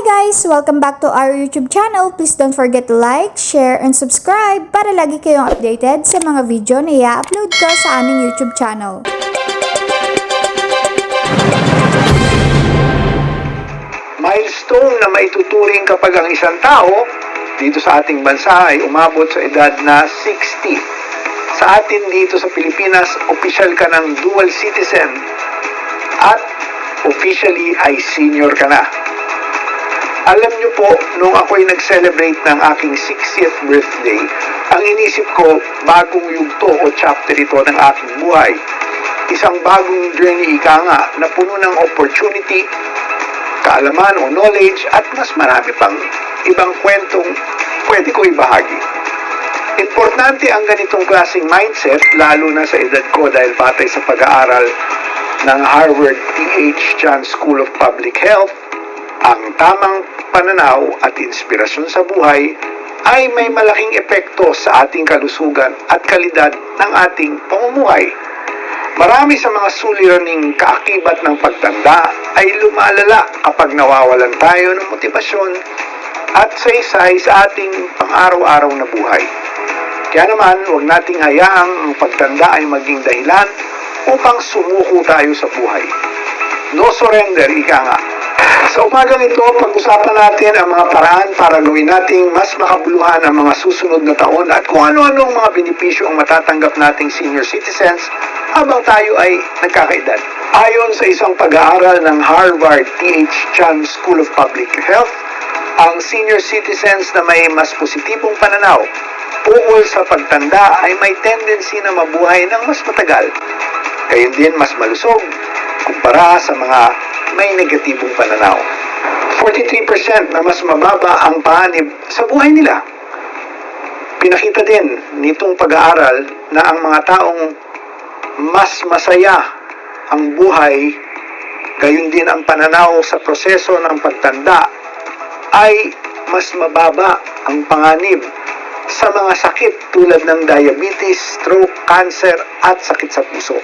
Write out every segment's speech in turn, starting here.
guys! Welcome back to our YouTube channel. Please don't forget to like, share, and subscribe para lagi kayong updated sa mga video na i-upload ko sa aming YouTube channel. milestone na maituturing kapag ang isang tao dito sa ating bansa ay umabot sa edad na 60. Sa atin dito sa Pilipinas, official ka ng dual citizen at officially ay senior ka na. Alam niyo po, nung ako'y nag-celebrate ng aking 60th birthday, ang inisip ko, bagong yugto o chapter ito ng aking buhay. Isang bagong journey ika nga na puno ng opportunity, kaalaman o knowledge at mas marami pang ibang kwentong pwede ko ibahagi. Importante ang ganitong klaseng mindset lalo na sa edad ko dahil batay sa pag-aaral ng Harvard T.H. Chan School of Public Health, ang tamang pananaw at inspirasyon sa buhay ay may malaking epekto sa ating kalusugan at kalidad ng ating pamumuhay. Marami sa mga suliraning kaakibat ng pagtanda ay lumalala kapag nawawalan tayo ng motibasyon at saysay sa ating pang-araw-araw na buhay. Kaya naman, huwag nating hayaang ang pagtanda ay maging dahilan upang sumuko tayo sa buhay. No surrender, ika nga. Sa umagang ito, pag-usapan natin ang mga paraan para gawin nating mas makabuluhan ang mga susunod na taon at kung ano-ano ang mga benepisyo ang matatanggap nating senior citizens habang tayo ay nagkakaedad. Ayon sa isang pag-aaral ng Harvard T.H. Chan School of Public Health, ang senior citizens na may mas positibong pananaw ukol sa pagtanda ay may tendency na mabuhay ng mas matagal. Gayon din mas malusog kumpara sa mga may negatibong pananaw. 43% na mas mababa ang panib sa buhay nila. Pinakita din nitong pag-aaral na ang mga taong mas masaya ang buhay, gayon din ang pananaw sa proseso ng pagtanda ay mas mababa ang panganib sa mga sakit tulad ng diabetes, stroke, cancer at sakit sa puso.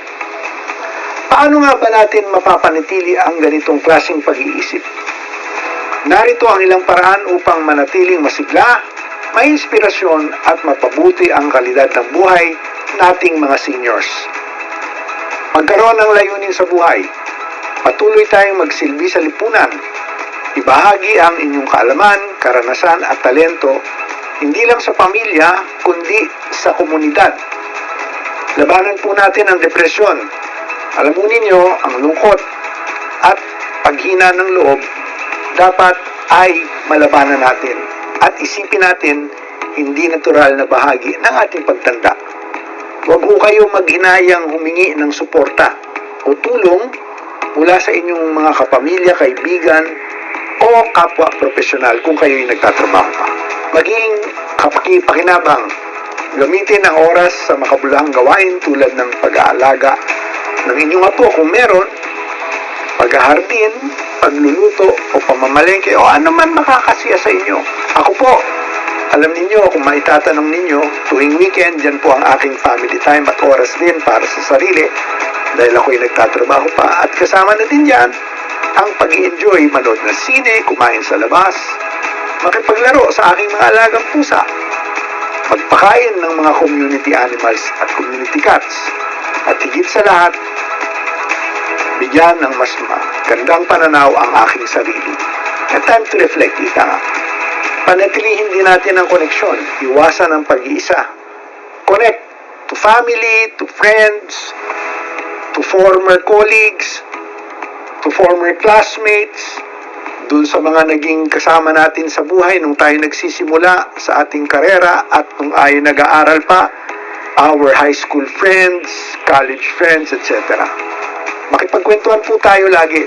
Paano nga ba natin mapapanatili ang ganitong klaseng pag-iisip? Narito ang ilang paraan upang manatiling masigla, may inspirasyon at mapabuti ang kalidad ng buhay nating mga seniors. Magkaroon ng layunin sa buhay. Patuloy tayong magsilbi sa lipunan. Ibahagi ang inyong kaalaman, karanasan at talento hindi lang sa pamilya, kundi sa komunidad. Labanan po natin ang depresyon. Alam mo ninyo, ang lungkot at paghina ng loob dapat ay malabanan natin at isipin natin hindi natural na bahagi ng ating pagtanda. Huwag ho kayo maghinayang humingi ng suporta o tulong mula sa inyong mga kapamilya, kaibigan o kapwa profesional kung kayo'y nagtatrabaho pa. Maging kapakipakinabang, gamitin ang oras sa makabulahang gawain tulad ng pag-aalaga ng inyong apo kung meron, paghahardin, pagluluto o pamamalengke o ano man makakasiya sa inyo. Ako po, alam ninyo kung maitatanong ninyo, tuwing weekend, dyan po ang aking family time at oras din para sa sarili. Dahil ako'y nagtatrabaho pa at kasama na din dyan ang pag enjoy manood ng sine, kumain sa labas, makipaglaro sa aking mga alagang pusa, magpakain ng mga community animals at community cats, at higit sa lahat, bigyan ng mas magandang pananaw ang aking sarili. And time to reflect, ika nga. Panatilihin din natin ang koneksyon, iwasan ang pag-iisa. Connect to family, to friends, to former colleagues, to former classmates, dun sa mga naging kasama natin sa buhay nung tayo nagsisimula sa ating karera at nung tayo nag-aaral pa, our high school friends, college friends, etc. Makipagkwentuhan po tayo lagi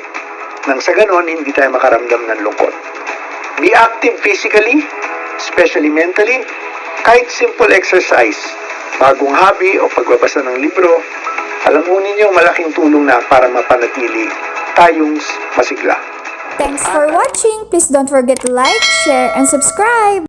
nang sa ganon hindi tayo makaramdam ng lungkot. Be active physically, especially mentally, kahit simple exercise, bagong hobby o pagbabasa ng libro, alam mo ninyo malaking tulong na para mapanatili tayong masigla. Thanks for watching! Please don't forget to like, share, and subscribe!